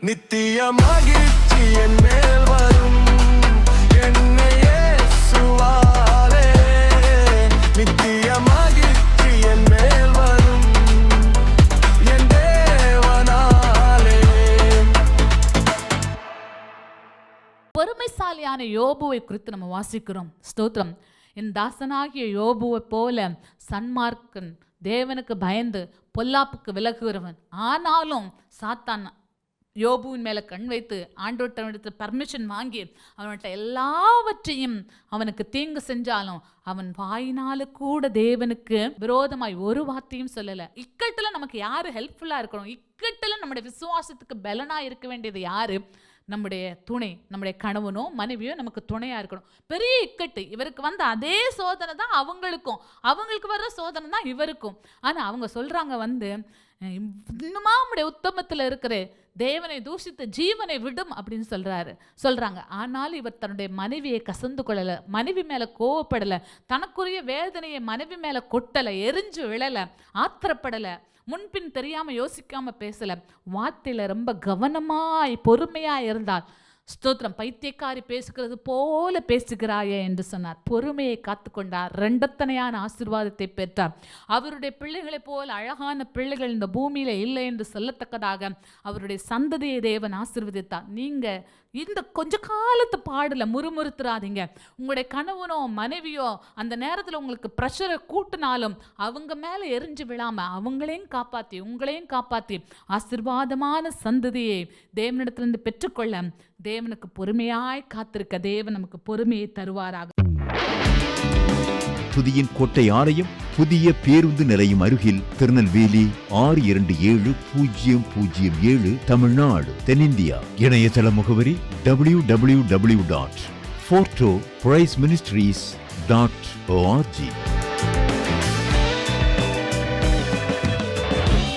நித்திய மகிழ்ச்சி என் மேல் வரும். என்னை இயேசுவாலே நித்திய மகிழ்ச்சி என் மேல் வரும். என் தேவனாலே. பொறுமைசாலியான யோபுவை குறித்து நம்ம வாசிக்கிறோம். ஸ்தோத்திரம். என் தாசனாகிய யோபுவை போல சன்மார்க்கன் தேவனுக்கு பயந்து பொல்லாப்புக்கு விலகுகிறவன். ஆனாலும் சாத்தான் யோபுவின் மேலே கண் வைத்து ஆண்டோட்டவனிடத்தில் பர்மிஷன் வாங்கி அவன்கிட்ட எல்லாவற்றையும் அவனுக்கு தீங்கு செஞ்சாலும் அவன் வாயினால கூட தேவனுக்கு விரோதமாய் ஒரு வார்த்தையும் சொல்லலை. இக்கட்டில் நமக்கு யார் ஹெல்ப்ஃபுல்லாக இருக்கணும்? இக்கட்டில் நம்முடைய விசுவாசத்துக்கு பலனாக இருக்க வேண்டியது யார்? நம்முடைய துணை நம்முடைய கணவனோ மனைவியோ நமக்கு துணையாக இருக்கணும். பெரிய இக்கட்டு. இவருக்கு வந்த அதே சோதனை தான் அவங்களுக்கும். அவங்களுக்கு வர்ற சோதனை தான் இவருக்கும். ஆனால் அவங்க சொல்கிறாங்க வந்து இன்னுமா நம்முடைய உத்தமத்தில் இருக்கிற தேவனை தூஷித்த ஜீவனை விடும் அப்படின்னு சொல்கிறாரு சொல்கிறாங்க ஆனாலும் இவர் தன்னுடைய மனைவியை கசந்து கொள்ளலை மனைவி மேலே கோவப்படலை தனக்குரிய வேதனையை மனைவி மேலே கொட்டலை எரிஞ்சு விழலை ஆத்திரப்படலை முன்பின் தெரியாமல் யோசிக்காமல் பேசலை வார்த்தையில் ரொம்ப கவனமாய் பொறுமையாக இருந்தால் ஸ்தோத்திரம். பைத்தியக்காரி பேசுகிறது போல பேசுகிறாயே என்று சொன்னார். பொறுமையை காத்துக்கொண்டார். ரெண்டத்தனையான ஆசிர்வாதத்தை பெற்றார். அவருடைய பிள்ளைகளைப் போல் அழகான பிள்ளைகள் இந்த பூமியில் இல்லை என்று சொல்லத்தக்கதாக அவருடைய சந்ததியை தேவன் ஆசிர்வதித்தார். நீங்கள் இந்த கொஞ்ச காலத்து பாடல முறுமுறுத்துறாதீங்க. உங்களுடைய கணவனோ மனைவியோ அந்த நேரத்தில் உங்களுக்கு ப்ரெஷரை கூட்டினாலும் அவங்க மேலே எரிஞ்சு விழாம அவங்களையும் காப்பாற்றி உங்களையும் காப்பாற்றி ஆசீர்வாதமான சந்ததியை தேவனிடத்திலிருந்து பெற்றுக்கொள்ள தேவனுக்கு பொறுமையாய் காத்திருக்க தேவன் நமக்கு பொறுமையை தருவாராக. புதியின் கோட்டை ஆலயம் புதிய பேருந்து நிலையம் அருகில் திருநெல்வேலி ஆறு இரண்டு ஏழு பூஜ்ஜியம் பூஜ்ஜியம் ஏழு தமிழ்நாடு தென்னிந்தியா. இணையதள முகவரி டபிள்யூ டபிள்யூ டபிள்யூ டாட் ஃபோர்டோ பிரைஸ் மினிஸ்ட்ரீஸ் டாட் ஓஆர்ஜி